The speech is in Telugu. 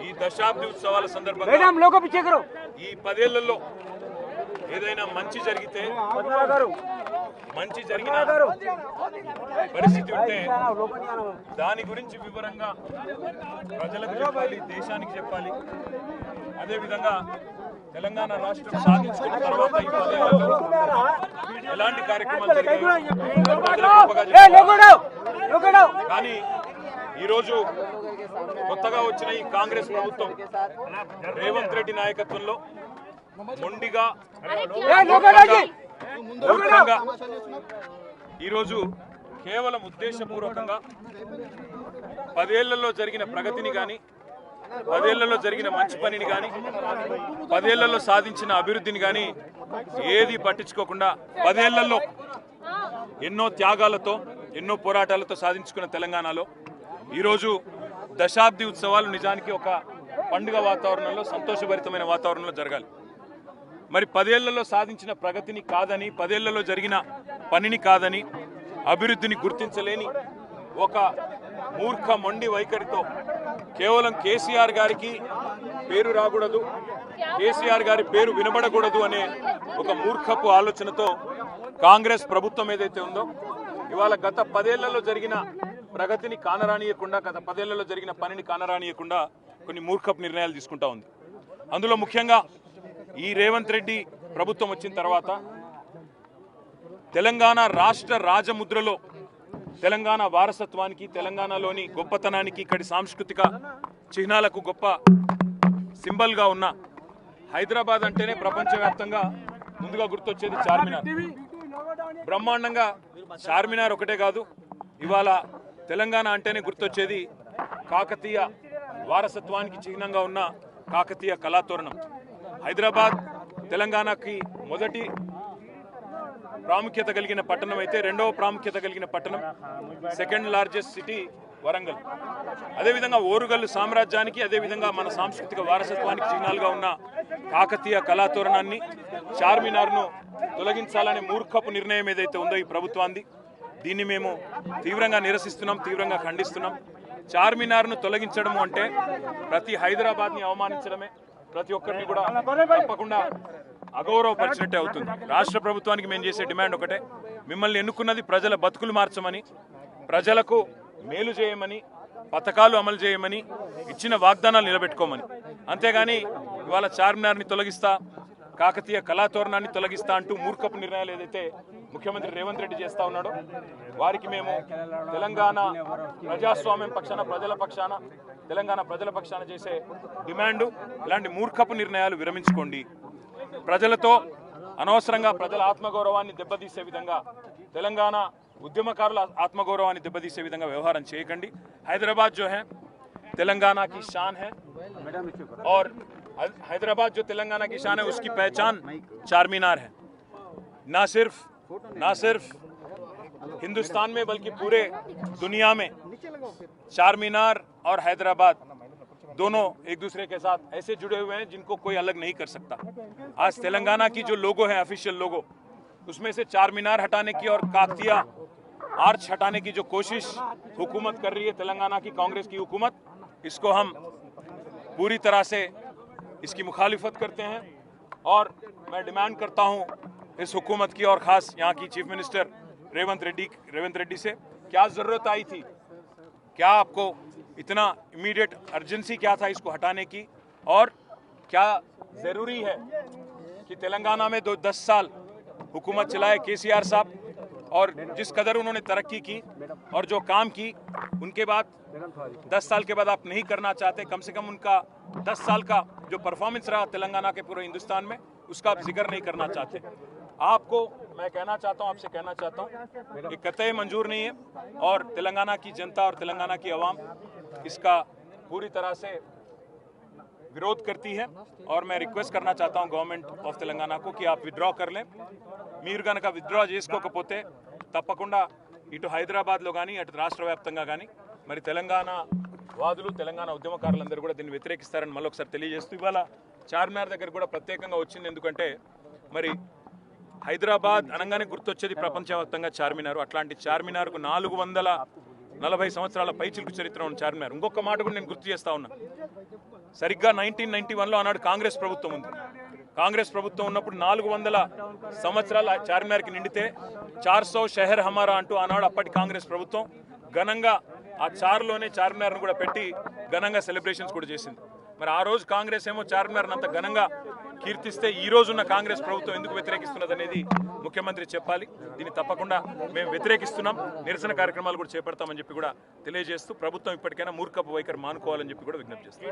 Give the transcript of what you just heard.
ఈ దశాబ్ది ఉత్సవాల సందర్భంగా ఈ పదేళ్ళలో ఏదైనా మంచి జరిగితే మంచి జరిగిన పరిస్థితి ఉంటే దాని గురించి వివరంగా ప్రజలకు చెప్పాలి దేశానికి చెప్పాలి. అదేవిధంగా తెలంగాణ రాష్ట్రం సాధించుకున్న తర్వాత ఈ ఎలాంటి కార్యక్రమాలు జరిగాయి కానీ ఈరోజు కొత్తగా వచ్చిన ఈ కాంగ్రెస్ ప్రభుత్వం రేవంత్ రెడ్డి నాయకత్వంలో మొండిగా ఈరోజు కేవలం ఉద్దేశపూర్వకంగా పదేళ్ళలో జరిగిన ప్రగతిని కానీ పదేళ్ళలో జరిగిన మంచి పనిని కానీ పదేళ్ళలో సాధించిన అభివృద్ధిని కానీ ఏది పట్టించుకోకుండా పదేళ్ళలో ఎన్నో త్యాగాలతో ఎన్నో పోరాటాలతో సాధించుకున్న తెలంగాణలో ఈరోజు దశాబ్ది ఉత్సవాలు నిజానికి ఒక పండుగ వాతావరణంలో సంతోషభరితమైన వాతావరణంలో జరగాలి. మరి పదేళ్ళలో సాధించిన ప్రగతిని కాదని పదేళ్ళలో జరిగిన పనిని కాదని అభివృద్ధిని గుర్తించలేని ఒక మూర్ఖ మొండి వైఖరితో కేవలం కేసీఆర్ గారికి పేరు రాకూడదు కేసీఆర్ గారి పేరు వినబడకూడదు అనే ఒక మూర్ఖపు ఆలోచనతో కాంగ్రెస్ ప్రభుత్వం ఏదైతే ఉందో ఇవాళ గత పదేళ్ళలో జరిగిన ప్రగతిని కానరానియకుండా గత పదేళ్ళలో జరిగిన పనిని కానరానియకుండా కొన్ని మూర్ఖపు నిర్ణయాలు తీసుకుంటా ఉంది. అందులో ముఖ్యంగా ఈ రేవంత్ రెడ్డి ప్రభుత్వం వచ్చిన తర్వాత తెలంగాణ రాష్ట్ర రాజముద్రలో తెలంగాణ వారసత్వానికి తెలంగాణలోని గొప్పతనానికి ఇక్కడి సాంస్కృతిక చిహ్నాలకు గొప్ప సింబల్గా ఉన్న హైదరాబాద్ అంటేనే ప్రపంచవ్యాప్తంగా ముందుగా గుర్తొచ్చేది చార్మినార్. బ్రహ్మాండంగా చార్మినార్ ఒకటే కాదు ఇవాళ తెలంగాణ అంటేనే గుర్తొచ్చేది కాకతీయ వారసత్వానికి చిహ్నంగా ఉన్న కాకతీయ కళాతోరణం. హైదరాబాద్ తెలంగాణకి మొదటి ప్రాముఖ్యత కలిగిన పట్టణం అయితే రెండవ ప్రాముఖ్యత కలిగిన పట్టణం సెకండ్ లార్జెస్ట్ సిటీ వరంగల్. అదేవిధంగా ఓరుగల్లు సామ్రాజ్యానికి అదేవిధంగా మన సాంస్కృతిక వారసత్వానికి చిహ్నాలుగా ఉన్న కాకతీయ కళాతోరణాన్ని చార్మినార్ను తొలగించాలనే మూర్ఖపు నిర్ణయం ఏదైతే ఉందో ఈ ప్రభుత్వాన్ని దీన్ని మేము తీవ్రంగా నిరసిస్తున్నాం తీవ్రంగా ఖండిస్తున్నాం. చార్మినార్ను తొలగించడము అంటే ప్రతి హైదరాబాద్ని అవమానించడమే. ప్రతి ఒక్కరిని కూడా తప్పకుండా అగౌరవపరిచినట్టే అవుతుంది. రాష్ట్ర ప్రభుత్వానికి మేము చేసే డిమాండ్ ఒకటే. మిమ్మల్ని ఎన్నుకున్నది ప్రజల బతుకులు మార్చమని ప్రజలకు మేలు చేయమని పథకాలు అమలు చేయమని ఇచ్చిన వాగ్దానాలు నిలబెట్టుకోమని. అంతేగాని ఇవాళ చార్మినార్ని తొలగిస్తా కాకతీయ కళాతోరణాన్ని తొలగిస్తా అంటూ మూర్ఖపు నిర్ణయాలు ఏదైతే ముఖ్యమంత్రి రేవంత్ రెడ్డి చేస్తా ఉన్నాడో వారికి మేము తెలంగాణ ప్రజాస్వామ్యం పక్షాన ప్రజల పక్షాన తెలంగాణ ప్రజల పక్షాన చేసే డిమాండు ఇలాంటి మూర్ఖపు నిర్ణయాలు విరమించుకోండి ప్రజలతో అనవసరంగా ప్రజల ఆత్మగౌరవాన్ని దెబ్బతీసే విధంగా తెలంగాణ ఉద్యమకారుల ఆత్మగౌరవాన్ని దెబ్బతీసే విధంగా వ్యవహారం చేయకండి హైదరాబాద్ జో హై तेलंगाना की शान है और हैदराबाद जो तेलंगाना की शान है उसकी पहचान चार मीनार है ना सिर्फ ना सिर्फ़ हिंदुस्तान में, बल्कि पूरे दुनिया में चार मीनार और हैदराबाद दोनों एक दूसरे के साथ ऐसे जुड़े हुए हैं जिनको कोई अलग नहीं कर सकता। आज तेलंगाना की जो लोगो है ऑफिशियल लोगो, उसमें से चार मीनार हटाने की और काकतिया आर्च हटाने की जो कोशिश हुकूमत कर रही है, तेलंगाना की कांग्रेस की हुकूमत, इसको हम पूरी तरह से इसकी मुखालिफत करते हैं। और मैं डिमांड करता हूँ इस हुकूमत की और खास यहाँ की चीफ मिनिस्टर रेवंत रेड्डी रेवंत रेड्डी से क्या ज़रूरत आई थी? क्या आपको इतना इमीडिएट अर्जेंसी क्या था इसको हटाने की? और क्या ज़रूरी है कि तेलंगाना में दो, दस साल हुकूमत चलाए केसीआर साहब? और जिस कदर उन्होंने तरक्की की और जो काम की, उनके बाद दस साल के बाद आप नहीं करना चाहते, कम से कम उनका दस साल का जो परफॉर्मेंस रहा तेलंगाना के पूरे हिंदुस्तान में, उसका आप ज़िक्र नहीं करना चाहते। आपको मैं कहना चाहता हूं आपसे कहना चाहता हूं कि कतई मंजूर नहीं है और तेलंगाना की जनता और तेलंगाना की आवाम इसका पूरी तरह से विरोध करती है और मैं रिक्वेस्ट करना चाहता हूं गवर्नमेंट ఆఫ్ తెలంగాణకు కి आप విత్డ్రా करले మీరు కనుక విత్డ్రా చేసుకోకపోతే తప్పకుండా ఇటు హైదరాబాద్లో కానీ అటు రాష్ట్ర వ్యాప్తంగా కానీ మరి తెలంగాణ వాదులు తెలంగాణ ఉద్యమకారులందరూ కూడా దీన్ని వ్యతిరేకిస్తారని మళ్ళీ ఒకసారి తెలియజేస్తూ ఇవాళ చార్మినార్ దగ్గర కూడా ప్రత్యేకంగా వచ్చింది ఎందుకంటే మరి హైదరాబాద్ అనగానే గుర్తొచ్చేది ప్రపంచవ్యాప్తంగా చార్మినార్. అట్లాంటి చార్మినార్కు నాలుగు వందల నలభై సంవత్సరాల పైచిలుకు చరిత్ర ఉన్న చార్మినార్. ఇంకొక మాట కూడా నేను గుర్తు చేస్తా ఉన్నా. సరిగ్గా నైన్టీన్ నైన్టీ వన్లో ఆనాడు కాంగ్రెస్ ప్రభుత్వం ఉంది. కాంగ్రెస్ ప్రభుత్వం ఉన్నప్పుడు నాలుగు వందల సంవత్సరాల చార్మినార్కి నిండితే చార్సో షహర్ షెహర్ హమారా అంటూ ఆనాడు అప్పటి కాంగ్రెస్ ప్రభుత్వం ఘనంగా ఆ చార్లోనే చార్మినార్ను కూడా పెట్టి ఘనంగా సెలబ్రేషన్స్ కూడా చేసింది. మరి ఆ రోజు కాంగ్రెస్ ఏమో చార్మినార్ని అంత ఘనంగా కీర్తిస్తే ఈ రోజున్న కాంగ్రెస్ ప్రభుత్వం ఎందుకు వ్యతిరేకిస్తున్నది అనేది ముఖ్యమంత్రి చెప్పాలి. దీన్ని తప్పకుండా మేము వ్యతిరేకిస్తున్నాం. నిరసన కార్యక్రమాలు కూడా చేపడతామని చెప్పి కూడా తెలియజేస్తూ ప్రభుత్వం ఇప్పటికైనా మూర్ఖపు వైఖరి మానుకోవాలని చెప్పి కూడా విజ్ఞప్తి చేస్తాం